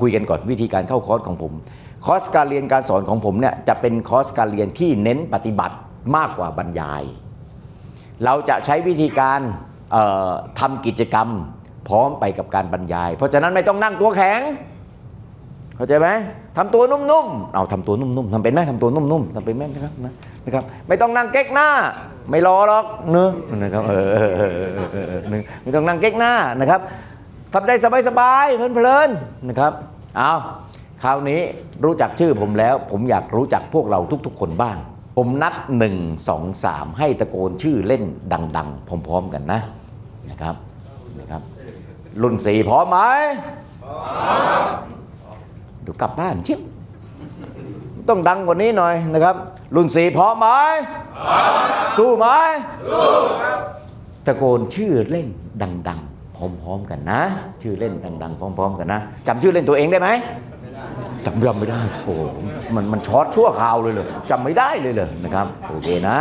คุยกันก่อนวิธีการเข้าคอร์สของผม คอร์สการเรียนการสอนของผมเนี่ยจะเป็นคอร์สการเรียนที่เน้นปฏิบัติมากกว่าบรรยาย เราจะใช้วิธีการเอ่อทำกิจกรรมพร้อมไปกับการบรรยาย เพราะฉะนั้นไม่ต้องนั่งตัวแข็ง เข้าใจไหมทำตัวนุ่มๆ เอาทำตัวนุ่มๆทำเป็นไหมทำตัวนุ่มๆทำเป็นไหมนะครับนะนะครับ ไม่ต้องนั่งเก๊กหน้า ไม่รอหรอกเนื้อนะครับเออไม่ต้องนั่งเก๊กหน้านะครับ ทำได้สบายๆเพลินๆนะครับเอาคราวนี้รู้จักชื่อผมแล้ว ผมอยากรู้จักพวกเราทุกๆ คนบ้าง ผมนับ 1 2 3 ให้ตะโกนชื่อเล่นดังๆพร้อมๆกันนะนะครับนะครับ รุ่นสี่พร้อมไหมเดี๋ยวกลับบ้านเชียวต้องดังกว่านี้หน่อยนะครับ รุ่นสี่พร้อมไหมสู้ไหมสู้ตะโกนชื่อเล่นดัง ๆ พร้อมๆกันนะ ชื่อเล่นดังๆ พร้อม ๆ กันนะจำชื่อเล่นตัวเองได้ไหมจำจำไม่ได้โอ้มันมันช็อตชั่วคราวเลยเลยจำไม่ได้เลยเลยนะครับโอเคนะ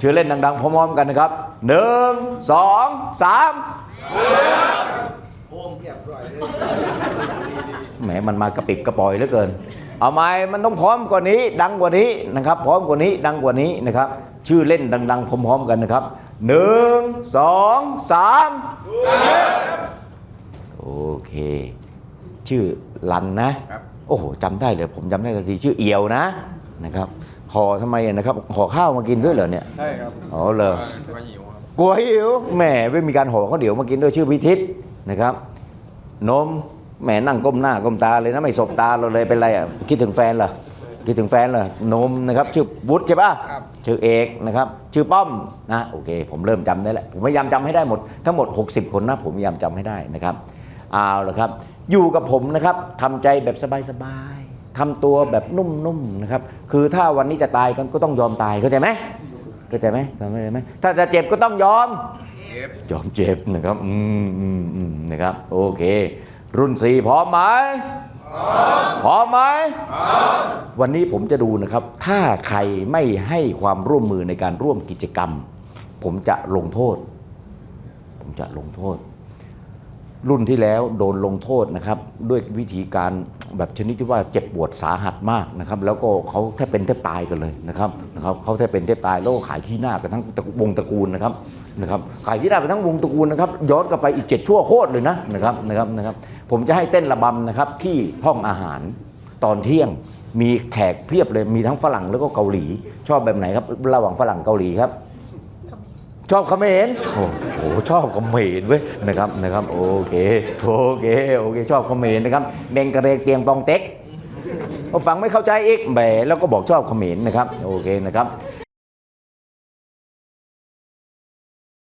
ชื่อเล่นดังๆพร้อมๆกันนะครับหนึ่งสองสามแหมมันมากระปิบกระปอยเหลือเกิน เอาไหมมันต้องพร้อมกว่านี้ ดังกว่านี้นะครับ พร้อมกว่านี้ดังกว่านี้นะครับ ชื่อเล่นดัง ๆพร้อมๆกันนะครับ หนึ่งสองสามโอเค ชื่อลันนะ โอ้โหจำได้เลย ผมจำได้ทันทีชื่อเอียวนะนะครับห่อทำไมอะนะครับห่อข้าวมากินด้วยเหรอเนี่ยใช่ครับอ๋อเหรอว่าหิวครับกลัวหิวแหมไม่มีการห่อข้าวเดี๋ยวมากินด้วยชื่อพิทิศนะครับ นมแหมนั่งก้มหน้าก้มตาเลยนะไม่สบตาเราเลยเป็นไรอะคิดถึงแฟนเหรอ คิดถึงแฟนเหรอนมนะครับ ชื่อวุฒิใช่ปะครับ ชื่อเอกนะครับ ชื่อป้อมนะโอเค ผมเริ่มจำได้แล้ว ผมพยายามจำให้ได้หมด ทั้งหมด 60 คนนะ ผมพยายามจำให้ได้นะครับเอาละครับ อยู่กับผมนะครับทำใจแบบสบายๆทำตัวแบบนุ่มๆนะครับ คือถ้าวันนี้จะตายกันก็ต้องยอมตายเข้าใจไหมเข้าใจไหมเข้าใจไหมถ้าจะเจ็บก็ต้องยอม เอฟยอมเจ็บนะครับ อืมอืมอืมนะครับ โอเค รุ่นสี่พร้อมไหม พ ร้อมไหมวันนี้ผมจะดูนะครับ ถ้าใครไม่ให้ความร่วมมือในการร่วมกิจกรรม ผมจะลงโทษ ผมจะลงโทษ รุ่นที่แล้วโดนลงโทษนะครับด้วยวิธีการแบบชนิดที่ว่าเจ็บปวดสาหัสมากนะครับแล้วก็เขาแทบเป็นแทบตายกันเลยนะครับนะครับเขาแทบเป็นแทบตายแล้วก็ขายขี้หน้ากันทั้งวงตระกูลนะครับนะครับขายขี้หน้าไปทั้งวงตระกูลนะครับย้อนกลับไปอีกเจ็ดชั่วโคตรเลยนะนะครับนะครับนะครับผมจะให้เต้นระบำนะครับที่ห้องอาหารตอนเที่ยงมีแขกเพียบเลยมีทั้งฝรั่งแล้วก็เกาหลี ชอบแบบไหนครับระหว่างฝรั่งเกาหลีครับ ชอบเขมรโอ้โหชอบเขมรเว้ยนะครับนะครับโอเคโอเคโอเคชอบเขมรนะครับเบงกระเรกเตียงปองเต็กก็ฟังไม่เข้าใจอีกแหมแล้วก็บอกชอบเขมรนะครับโอเคนะครับ